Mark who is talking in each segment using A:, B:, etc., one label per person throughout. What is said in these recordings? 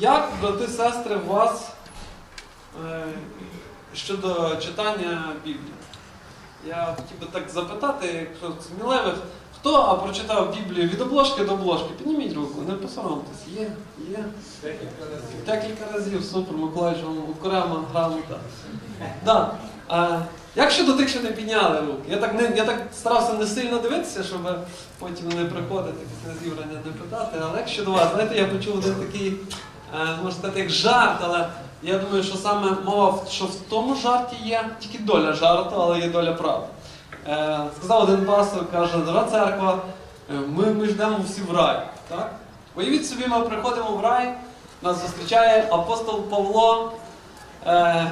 A: Як, брати, сестри, у вас е, щодо читання Біблії? Я хотів би так запитати, якщо сміливих, хто а, прочитав Біблію від обложки до обложки? Підніміть руку, не посоромтесь. Є, є.
B: Декілька разів.
A: Декілька разів, супер, Миколаївич, вам окрема грамота. Да. А, як щодо тих, що не підняли рук? Я так, не, я так старався не сильно дивитися, щоб потім не приходити після зібрання не питати. Але як щодо вас, знаєте, я почув один такий, можна сказати, як жарт, але я думаю, що саме мова, що в тому жарті є тільки доля жарту, але є доля правди. Е, сказав один пастор, каже, дорога церква, е, ми, ми ждемо всі в рай. Так? Уявіть собі, ми приходимо в рай, нас зустрічає апостол Павло. Е,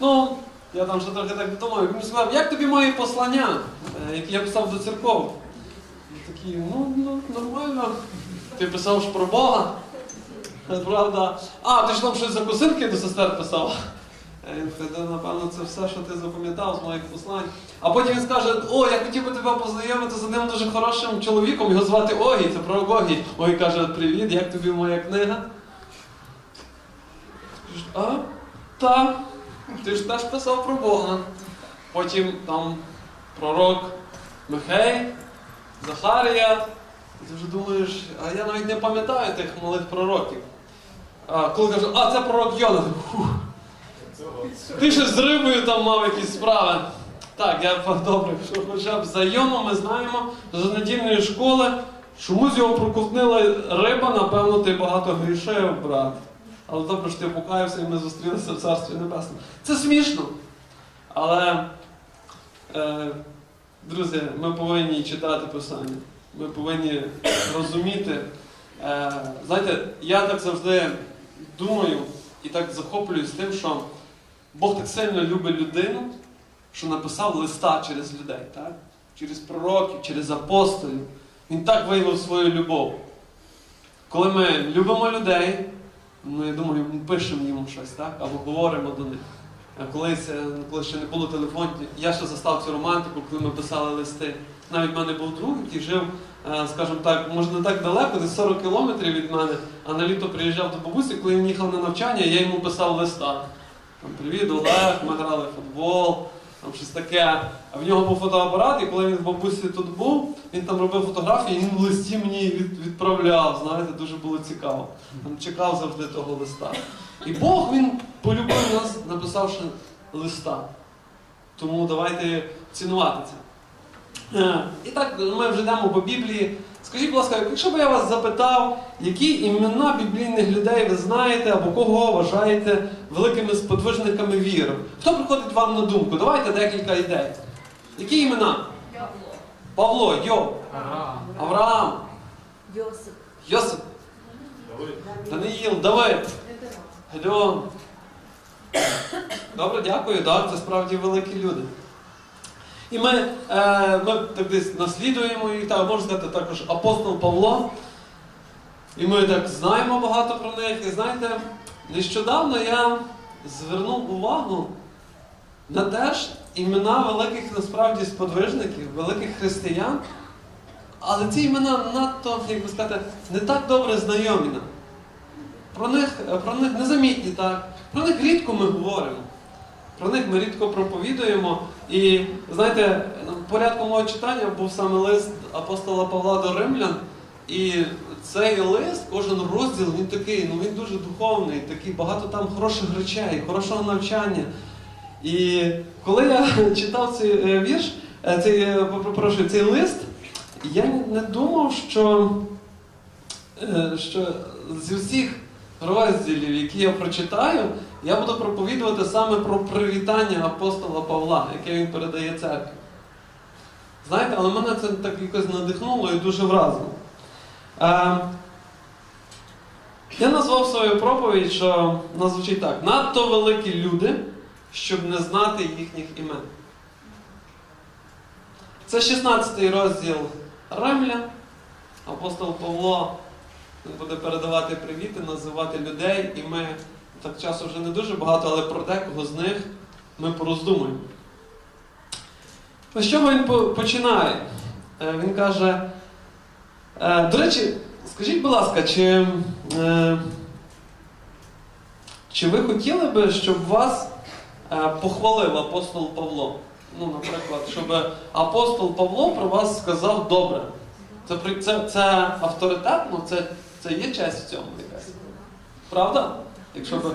A: ну, я там ще трохи так думаю, він сказав, як тобі мої послання, е, які я писав до церков? Такі, ну, ну, нормально. Ти писав ж про Бога. Правда. А, ти ж там щось за косинки до сестер писав. Е, Він каже, «Да, напевно, це все, що ти запам'ятав з моїх послань. А потім він скаже, о, я хотів би тебе познайомити з одним дуже хорошим чоловіком, його звати Огій, це про Огій. Огій каже, привіт, як тобі моя книга? А? Так. Ти ж теж писав про Бога. Потім там пророк Михей, Захарія. І ти вже думаєш, а я навіть не пам'ятаю тих малих пророків. Коли кажу, а це пророк Йона. Ти ще з рибою там мав якісь справи. Так, я добре, що хоча б за Йону ми знаємо з недільної школи, чомусь його проковтнила риба, напевно, ти багато грішив, брат. Але добре, що ти покаявся і ми зустрілися в Царстві Небесному. Це смішно. Але, е, друзі, ми повинні читати Писання. Ми повинні розуміти. Е, знаєте, я так завжди думаю і так захоплююсь тим, що Бог так сильно любить людину, що написав листа через людей, так? через пророків, через апостолів. Він так виявив свою любов. Коли ми любимо людей, ну я думаю, ми пишемо їм щось, так? або говоримо до них. А Колись, е, коли ще не було телефонів, я ще застав цю романтику, коли ми писали листи. Навіть в мене був друг, який жив, е, скажімо так, може не так далеко, десь 40 кілометрів від мене, а на літо приїжджав до бабусі, коли він їхав на навчання, я йому писав листа. Там, Привіт, Олег, ми грали в футбол, там щось таке. А в нього був фотоапарат, і коли він в бабусі тут був, він там робив фотографії, і він в листі мені від, відправляв. Знаєте, дуже було цікаво. Там чекав завжди того листа. І Бог він полюбив нас, написавши листа. Тому давайте цінувати це. Е, І так ми вже йдемо по Біблії. Скажіть, будь ласка, якщо б я вас запитав, які імена біблійних людей ви знаєте або кого вважаєте великими сподвижниками віри? Хто приходить вам на думку? Давайте декілька ідей. Які імена? Павло, Йов, Авраам,
C: Йосип.
A: Йосип, Даниїл, Давид, Гедеон. Добре, дякую, так, це справді великі люди. І ми, е, ми так десь наслідуємо їх, так, можна сказати, також апостол Павло. І ми так знаємо багато про них. І знаєте, нещодавно я звернув увагу на теж імена великих насправді сподвижників, великих християн. Але ці імена надто, як би сказати, не так добре знайомі нам. Про них, про них незамітні так. Про них рідко ми говоримо. Про них ми рідко проповідуємо. І знаєте, порядку мого читання був саме лист апостола Павла до Римлян. І цей лист, кожен розділ, він такий, ну він дуже духовний, такий багато там хороших речей, хорошого навчання. І коли я читав цей е, вірш, е, цей, е, цей лист, я не думав, що, що зі всіх розділів, які я прочитаю, я буду проповідувати саме про привітання апостола Павла, яке він передає церкві. Знаєте, але мене це так якось надихнуло і дуже вразило. Е, я назвав свою проповідь, що звучить так: надто великі люди, щоб не знати їхніх імен. Це 16-й розділ Ремля. Апостол Павло буде передавати привіти, називати людей, і ми так часу вже не дуже багато, але про декого з них ми пороздумуємо. З чого він починає? Е, Він каже. е, До речі, скажіть, будь ласка, чи е, Чи ви хотіли би, щоб вас похвалив апостол Павло? Ну, наприклад, щоб апостол Павло про вас сказав добре. Це, це, це авторитетно, це, це є честь в цьому якась. Правда? Якщо би.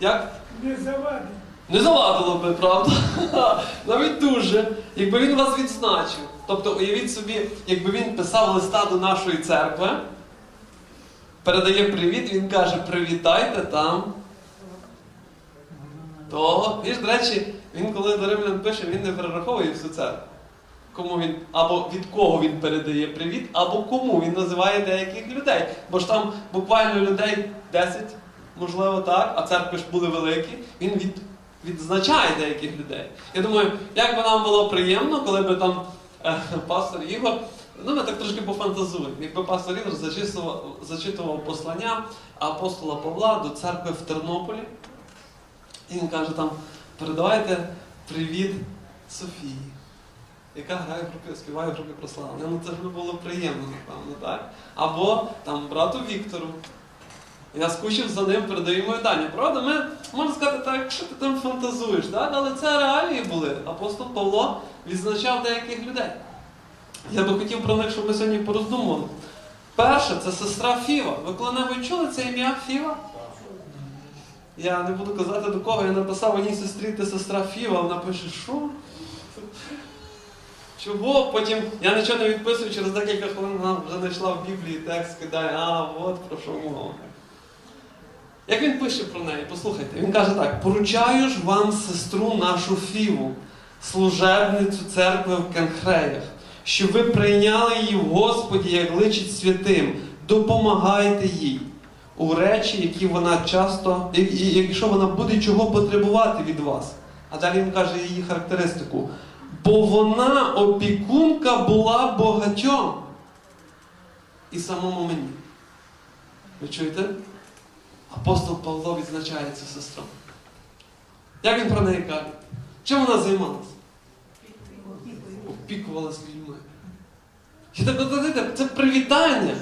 A: Як?
C: Не завадить.
A: Не завадило би, правда? Навіть дуже. Якби він вас відзначив. Тобто, уявіть собі, якби він писав листа до нашої церкви, передає привіт, він каже: привітайте там. Того. І ж, до речі, він коли до римлян пише, він не перераховує всю церкву. Кому він, або від кого він передає привіт, або кому він називає деяких людей. Бо ж там буквально людей 10, можливо, так, а церкви ж були великі. Він від, відзначає деяких людей. Я думаю, як би нам було приємно, коли би там е, пастор Ігор, ну ми так трошки пофантазуємо, якби пастор Ігор зачитував, зачитував послання апостола Павла до церкви в Тернополі. І він каже там, передавайте привіт Софії, яка грає в співає в групі прославлення. Ну це ж би було приємно, напевно, так? Або там брату Віктору. Я скучив за ним, передаю йому вітання. Правда, ми можна сказати так, що ти там фантазуєш, так? але це реалії були. Апостол Павло відзначав деяких людей. Я би хотів про них, щоб ми сьогодні пороздумували. Перше, це сестра Фіва. Ви коли-небудь чули це ім'я Фіва? Я не буду казати до кого, я написав одній сестрі, ти сестра Фіва, вона пише, що? Чого? Потім я нічого не відписую, через декілька хвилин вона вже знайшла в Біблії текст, кидає, а от про що мова. Як він пише про неї? Послухайте, він каже так: поручаю ж вам сестру нашу Фіву, служебницю церкви в Кенхреях, що ви прийняли її в Господі, як личить святим, допомагайте їй у речі, які вона часто, якщо вона буде чого потребувати від вас. А далі він каже її характеристику. Бо вона опікунка була багатьом і самому мені. Ви чуєте? Апостол Павло відзначає цю сестру. Як він про неї каже? Чим вона займалася? Опікувалась людьми. І так, от, це привітання.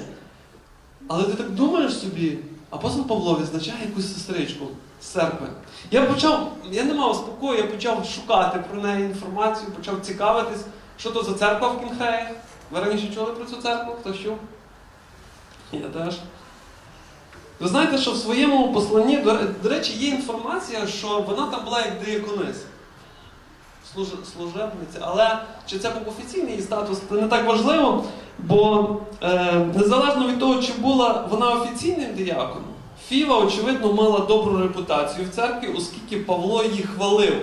A: Але ти так думаєш собі, апостол Павло відзначає якусь сестричку церкви. Я почав, я не мав спокою, я почав шукати про неї інформацію, почав цікавитись, що то за церква в Кінхеях. Ви раніше чули про цю церкву? Хто чув? Я теж. Ви знаєте, що в своєму посланні, до, речі, є інформація, що вона там була як диякониса. Служебниця. Але чи це був офіційний статус, це не так важливо, бо е, незалежно від того, чи була вона офіційним діяконом, Фіва, очевидно, мала добру репутацію в церкві, оскільки Павло її хвалив.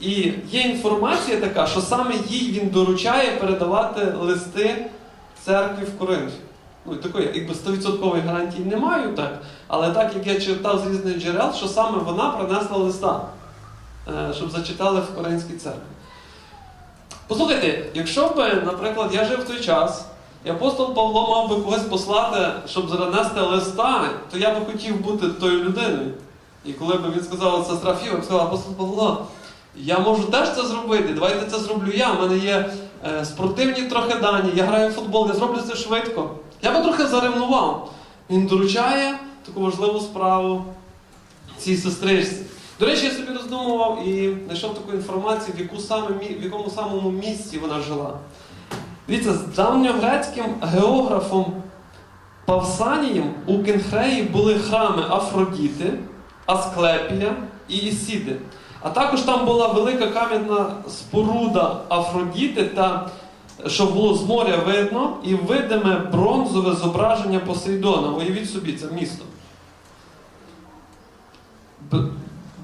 A: І є інформація така, що саме їй він доручає передавати листи церкві в Коринфі. Ну, такої, якби 100% гарантії не маю, так. Але так як я читав з різних джерел, що саме вона принесла листа, е, щоб зачитали в Коринській церкві. Послухайте, якщо б, наприклад, я жив в той час, і апостол Павло мав би когось послати, щоб занести листа, то я би хотів бути тою людиною. І коли б він сказав, сестра Фіва, сказав, апостол Павло, я можу теж це зробити, давайте це зроблю я. У мене є е, спортивні трохи дані, я граю в футбол, я зроблю це швидко. Я би трохи заревнував. Він доручає таку важливу справу цій сестричці. До речі, я собі роздумував і знайшов таку інформацію, в, яку саме, в якому самому місці вона жила. Дивіться, з давньогрецьким географом Павсанієм у Кенхреї були храми Афродіти, Асклепія і Ісіди. А також там була велика кам'яна споруда Афродіти, та, що було з моря видно, і видиме бронзове зображення Посейдона. Уявіть собі, це місто.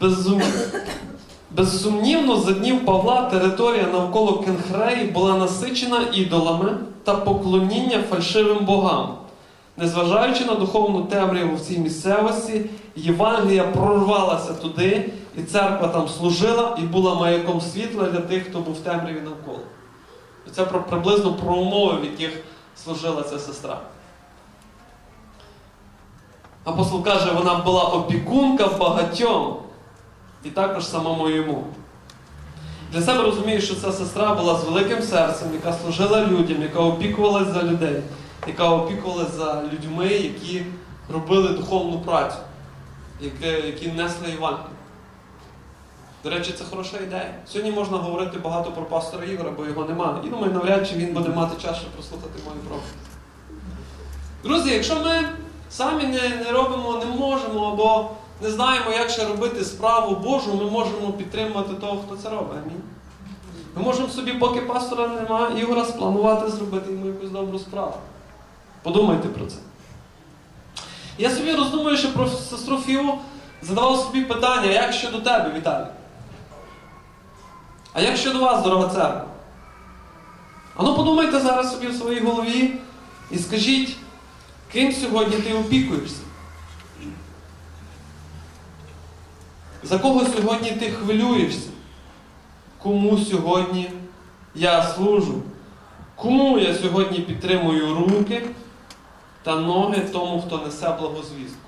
A: Безум... Безсумнівно, за днів Павла територія навколо Кенхреї була насичена ідолами та поклоніння фальшивим богам. Незважаючи на духовну темряву в цій місцевості, Євангелія прорвалася туди, і церква там служила і була маяком світла для тих, хто був в темряві навколо. Це про, приблизно про умови, в яких служила ця сестра. Апостол каже, вона була опікунка багатьом, і також самому йому. Для себе розумію, що ця сестра була з великим серцем, яка служила людям, яка опікувалась за людей, яка опікувалась за людьми, які робили духовну працю. які, які несли Євангелію. До речі, це хороша ідея. Сьогодні можна говорити багато про пастора Ігора, бо його немає. І думаю, навряд чи він буде мати час, щоб прослухати мою проповідь. Друзі, якщо ми самі не, не робимо, не можемо або не знаємо, як ще робити справу Божу, ми можемо підтримувати того, хто це робить. Амінь. Ми можемо собі, поки пастора немає, Ігора спланувати зробити йому якусь добру справу. Подумайте про це. Я собі роздумуючи про сестру Фіву, задавав собі питання, як щодо тебе, Віталій? А як щодо вас, дорога церква? Ану подумайте зараз собі в своїй голові і скажіть, ким сьогодні ти опікуєшся? За кого сьогодні ти хвилюєшся? Кому сьогодні я служу? Кому я сьогодні підтримую руки та ноги тому, хто несе благозвістку?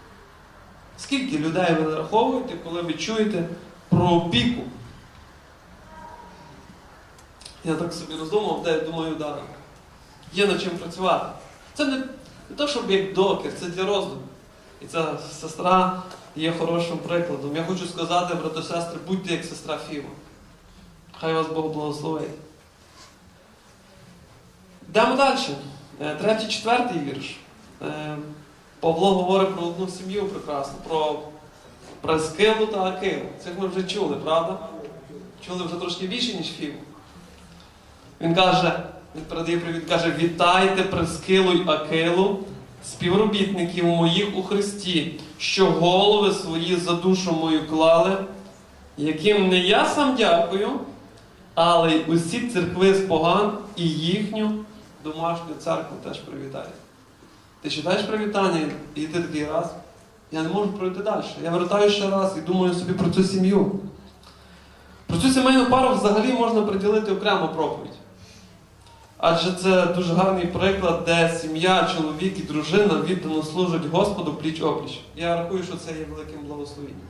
A: Скільки людей ви нараховуєте, коли ви чуєте про опіку? Я так собі роздумав, де думаю, да, є над чим працювати. Це не, не то, щоб як докір, це для роздуму. І ця сестра є хорошим прикладом. Я хочу сказати, брати сестри, будьте як сестра Фіма. Хай вас Бог благословить. Йдемо далі. Е, Третій, четвертий вірш. Е, Павло говорить про одну сім'ю прекрасну, про Прескилу та Акилу. Цих ми вже чули, правда? Чули вже трошки більше, ніж Фіву. Він каже, він передає привіт, каже, вітайте Прескилу й Акилу, співробітників моїх у Христі, що голови свої за душу мою клали, яким не я сам дякую, але й усі церкви з поган і їхню домашню церкву теж привітаю. Ти читаєш привітання, і ти такий раз. Я не можу пройти далі. Я вертаю ще раз і думаю собі про цю сім'ю. Про цю сімейну пару взагалі можна приділити окрему проповідь. Адже це дуже гарний приклад, де сім'я, чоловік і дружина віддано служать Господу пліч опліч. Я рахую, що це є великим благословенням,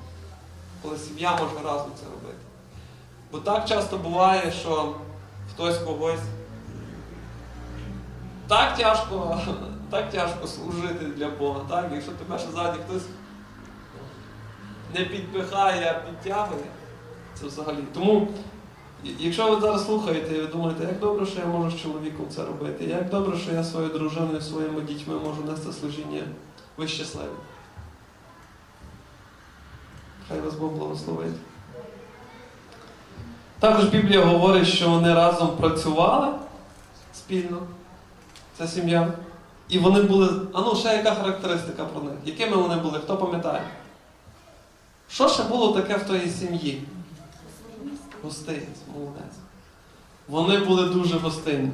A: коли сім'я може разом це робити. Бо так часто буває, що хтось когось так тяжко, так тяжко служити для Бога, так? Якщо тебе ще ззаді хтось не підпихає, а підтягує, це взагалі. Тому, якщо ви зараз слухаєте і ви думаєте, як добре, що я можу з чоловіком це робити, як добре, що я своєю дружиною, своїми дітьми можу нести служіння, ви щасливі. Хай вас Бог благословить. Також Біблія говорить, що вони разом працювали спільно. Це сім'я. І вони були. А ну, ще яка характеристика про них? Якими вони були? Хто пам'ятає? Що ще було таке в тої сім'ї? Гостинність, молодець. Вони були дуже гостинні.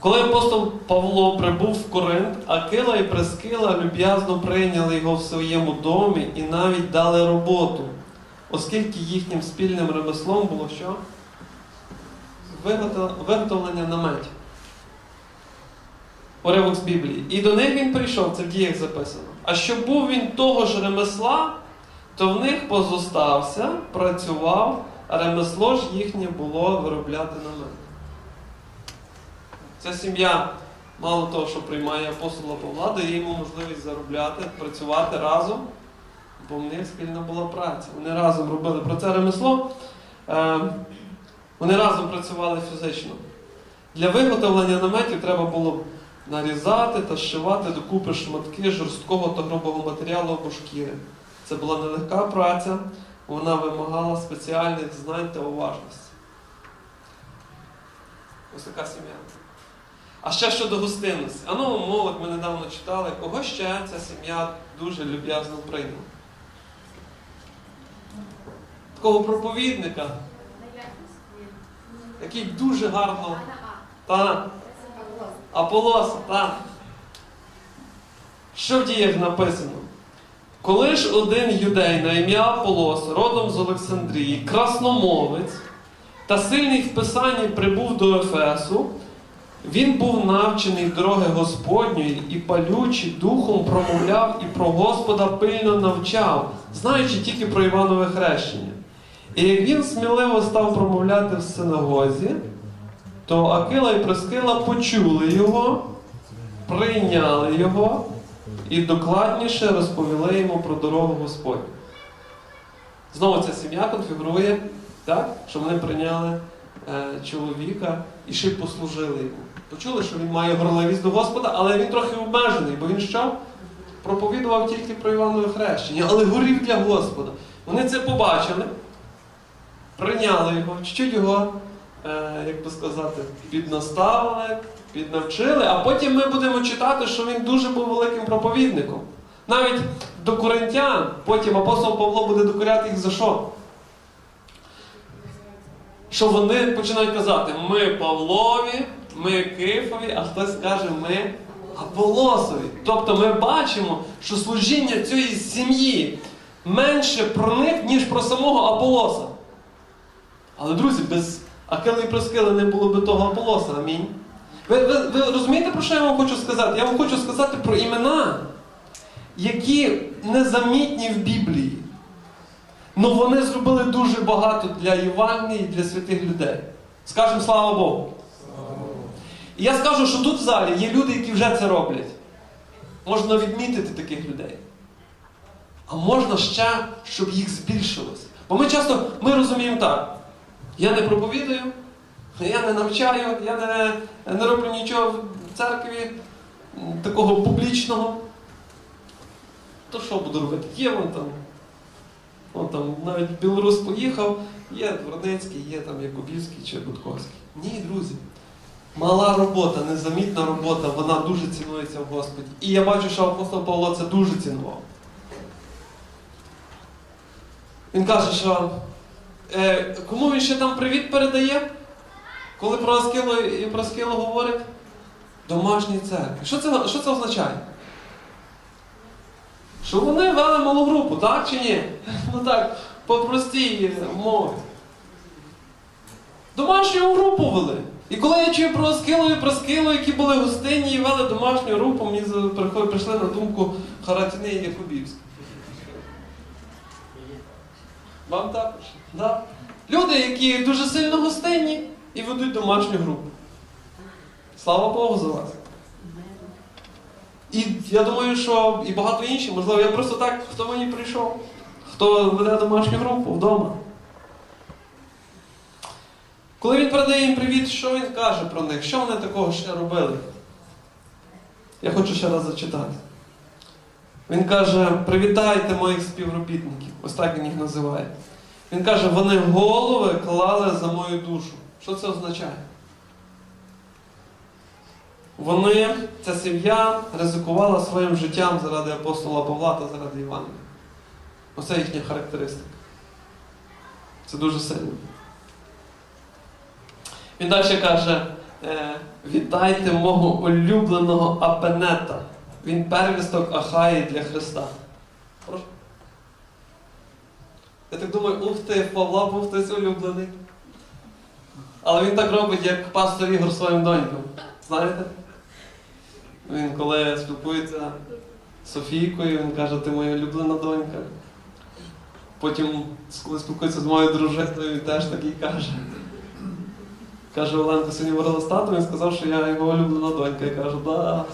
A: Коли апостол Павло прибув в Коринт, Акила і Прескила люб'язно прийняли його в своєму домі і навіть дали роботу, оскільки їхнім спільним ремеслом було що? Виготовлення наметів. Уривок з Біблії. І до них він прийшов, це в діях записано. А щоб був він того ж ремесла, то в них позостався, працював, а ремесло ж їхнє було виробляти намет. Ця сім'я, мало того, що приймає апостола Павла, дає йому можливість заробляти, працювати разом, бо в них спільна була праця. Вони разом робили про це ремесло. Е, вони разом працювали фізично. Для виготовлення наметів треба було нарізати та зшивати докупи шматки жорсткого та грубого матеріалу або шкіри. Це була нелегка праця, вона вимагала спеціальних знань та уважності. Ось така сім'я. А ще щодо гостинності. А ну, молодь, ми недавно читали, кого ще ця сім'я дуже люб'язно прийняла. Такого проповідника, який дуже гарно та, Аполоса, так. Що в діях написано? Коли ж один юдей на ім'я Аполос, родом з Олександрії, красномовець та сильний в писанні прибув до Ефесу, він був навчений дороги Господньої і палючий духом промовляв і про Господа пильно навчав, знаючи тільки про Іванове хрещення. І як він сміливо став промовляти в синагозі, то Акила і Прескила почули його, прийняли його і докладніше розповіли йому про дорогу Господню. Знову ця сім'я конфігурує так, що вони прийняли е, чоловіка і ще й послужили йому. Почули, що він має горливість до Господа, але він трохи обмежений, бо він що? Проповідував тільки про Іванове хрещення, але горів для Господа. Вони це побачили, прийняли його, чуть його, е, як би сказати, піднаставили, піднавчили, а потім ми будемо читати, що він дуже був великим проповідником. Навіть до коринтян, потім апостол Павло буде докоряти їх за що? Що вони починають казати, ми Павлові, ми Кифові, а хтось каже, ми Аполосові. Тобто ми бачимо, що служіння цієї сім'ї менше про них, ніж про самого Аполоса. Але, друзі, без Акили і Проскили не було би того Аполоса. Амінь. Ви, ви, ви розумієте, про що я вам хочу сказати? Я вам хочу сказати про імена, які незамітні в Біблії. Ну вони зробили дуже багато для Євангелії і для святих людей. Скажемо слава Богу. І я скажу, що тут в залі є люди, які вже це роблять. Можна відмітити таких людей. А можна ще, щоб їх збільшилось. Бо ми часто ми розуміємо так. Я не проповідую, я не навчаю, я не, не роблю нічого в церкві такого публічного. То що буду робити? Є вон там. Вон там навіть білорус поїхав, є Дворницький, є там Якубівський чи Будковський. Ні, друзі. Мала робота, незамітна робота, вона дуже цінується в Господі. І я бачу, що апостол Павло це дуже цінував. Він каже, що е, кому він ще там привіт передає? Коли про Аскилу і про Аскилу говорить? Домашній церкві. Що це, що це означає? Що вони вели малу групу, так чи ні? Ну так, по простій мові. Домашню групу вели. І коли я чую про Аскилу і про Скилу, які були гостинні і вели домашню групу, мені прийшли на думку Харатіни і Якубівський. Вам також? Да. Люди, які дуже сильно гостинні і ведуть домашню групу. Слава Богу за вас. І я думаю, що і багато інших, можливо, я просто так, хто мені прийшов, хто веде домашню групу вдома. Коли він передає їм привіт, що він каже про них? Що вони такого ще робили? Я хочу ще раз зачитати. Він каже: привітайте моїх співробітників. Ось так він їх називає. Він каже, вони голови клали за мою душу. Що це означає? Вони, ця сім'я, ризикувала своїм життям заради апостола Павла та заради Івангелія. Оце їхня характеристика. Це дуже сильно. Він далі каже: е, вітайте мого улюбленого Апенета. Він первісток Ахаї для Христа. Прошу. Я так думаю, ух ти, Павла був хтось улюблений. Але він так робить, як пастор Ігор своїм донькам. Знаєте? Він коли спілкується з Софійкою, він каже, ти моя улюблена донька. Потім, коли спілкується з моєю дружиною, він теж такий каже. Каже, Оленка сьогодні говорила з татом, сказав, що я його улюблена донька. Я кажу, да.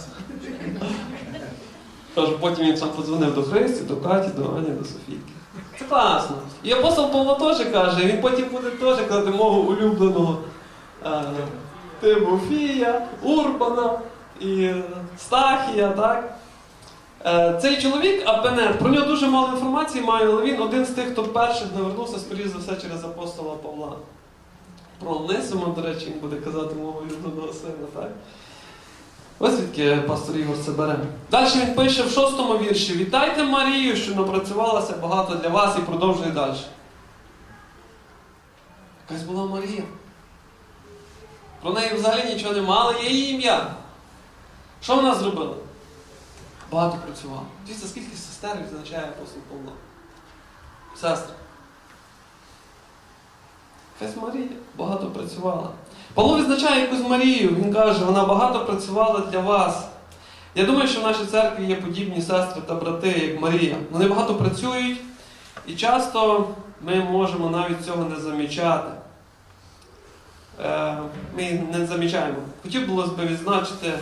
A: Кажу, потім він сам подзвонив до Христі, до Каті, до Ані, до Софійки. Класно. І апостол Павло теж каже, він потім буде теж казати мого улюбленого е, Тимофія, Урбана і Стахія, так? Е, Цей чоловік, Апенет, про нього дуже мало інформації маю, але він один з тих, хто перших навернувся, скоріш за все, через апостола Павла. Про Онисима, до речі, він буде казати мого улюбленого сина, так? Ось звідки пастор Ігор це бере. Далі він пише в шостому вірші: Вітайте Марію, що напрацювалася багато для вас і продовжує далі. Якась була Марія. Про неї взагалі нічого нема, але є її ім'я. Що вона зробила? Багато працювала. Дивіться, скільки сестер відзначає апостол Павло. Сестри. Якась Марія багато працювала. Павло відзначає якусь Марію, він каже, вона багато працювала для вас. Я думаю, що в нашій церкві є подібні сестри та брати, як Марія. Вони багато працюють, і часто ми можемо навіть цього не замічати. Е, Ми не замічаємо. Хотів було би відзначити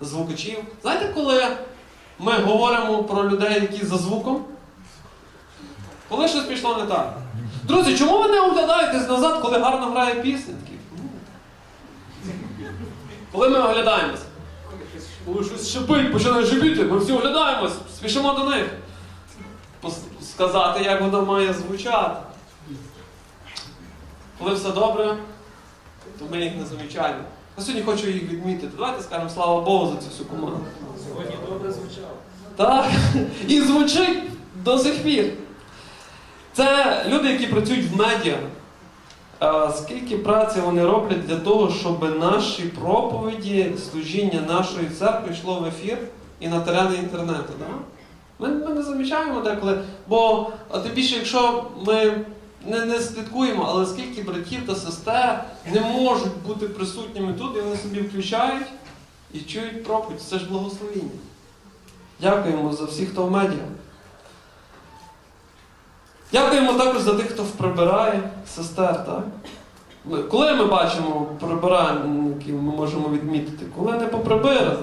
A: звукачів. Знаєте, коли ми говоримо про людей, які за звуком. Коли щось пішло не так. Друзі, чому ви не оглядаєтесь назад, коли гарно грає пісня? Коли ми оглядаємось? Коли щось шипить, починає шипіти, ми всі оглядаємось, спішимо до них. Пос- Сказати, як воно має звучати. Коли все добре, то ми їх не замічаємо. Я сьогодні хочу їх відмітити. Давайте скажемо слава Богу за цю всю команду.
B: Сьогодні добре звучало.
A: Так, і звучить до сих пір. Це люди, які працюють в медіа. Скільки праці вони роблять для того, щоб наші проповіді, служіння нашої церкви йшло в ефір і на терени інтернету. Да? Ми, ми не замічаємо деколи, бо тим більше, якщо ми не, не слідкуємо, але скільки братів та сестер не можуть бути присутніми тут, і вони собі включають і чують проповідь. Це ж благословіння. Дякуємо за всіх, хто в медіа. Дякуємо також за тих, хто прибирає сестер, так? Коли ми бачимо прибиральників, ми можемо відмітити, коли не поприбирали,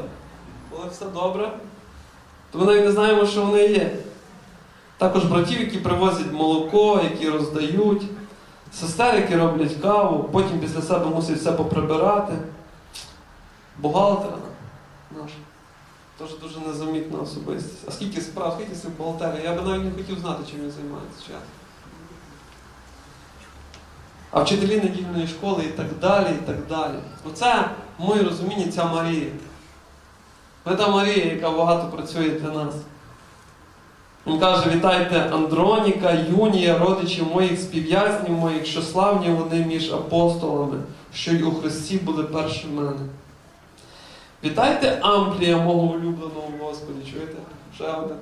A: коли все добре, то ми навіть не знаємо, що вони є. Також братів, які привозять молоко, які роздають, сестер, які роблять каву, потім після себе мусять все поприбирати. Бухгалтера наша. Теж дуже незамітна особистість. А скільки справ, скільки цих бухгалтерів? Я би навіть не хотів знати, чим він займається чесно. А вчителі недільної школи і так далі, і так далі. Оце, в моєму розумінні, ця Марія. Ви та Марія, яка багато працює для нас. Він каже: вітайте Андроніка, Юнія, родичів моїх співв'язнів моїх, що славні вони між апостолами, що й у Христі були перші в мене. Вітайте Амплія, мого улюбленого Господі, чуєте? Ще один.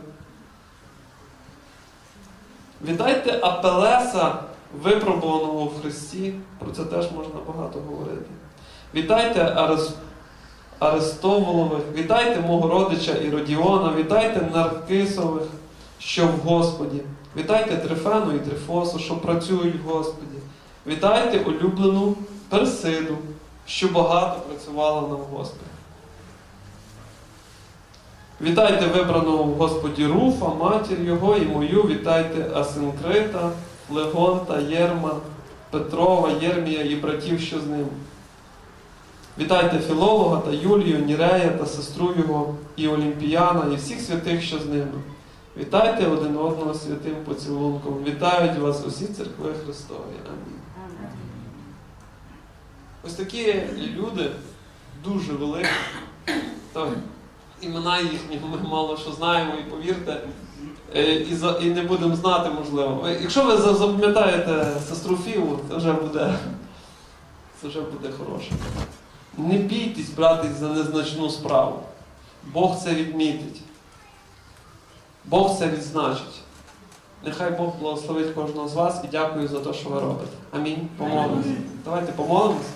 A: Вітайте Апелеса, випробуваного в Христі. Про це теж можна багато говорити. Вітайте Арес... Вітайте мого родича Іродіона, вітайте Наркисових, що в Господі. Вітайте Трифену і Трифосу, що працюють в Господі. Вітайте улюблену Персиду, що багато працювала нам в Господі. Вітайте вибраного в Господі Руфа, матір його і мою, вітайте Асинкрита, Легонта, Єрма, Петрова, Єрмія і братів, що з ним. Вітайте Філолога та Юлію, Нірея та сестру його, і Олімпіяна, і всіх святих, що з ними. Вітайте один одного святим поцілунком. Вітають вас усі церкви Христові. Амінь. Ось такі люди дуже великі. Імена їхні ми мало що знаємо, і повірте, е, і, за, і не будемо знати, можливо. Якщо ви запам'ятаєте сестру Фіву, це вже буде, це вже буде хороше. Не бійтесь братись за незначну справу. Бог це відмітить. Бог це відзначить. Нехай Бог благословить кожного з вас і дякую за те, що ви робите. Амінь. Помолимось. Давайте помолимось.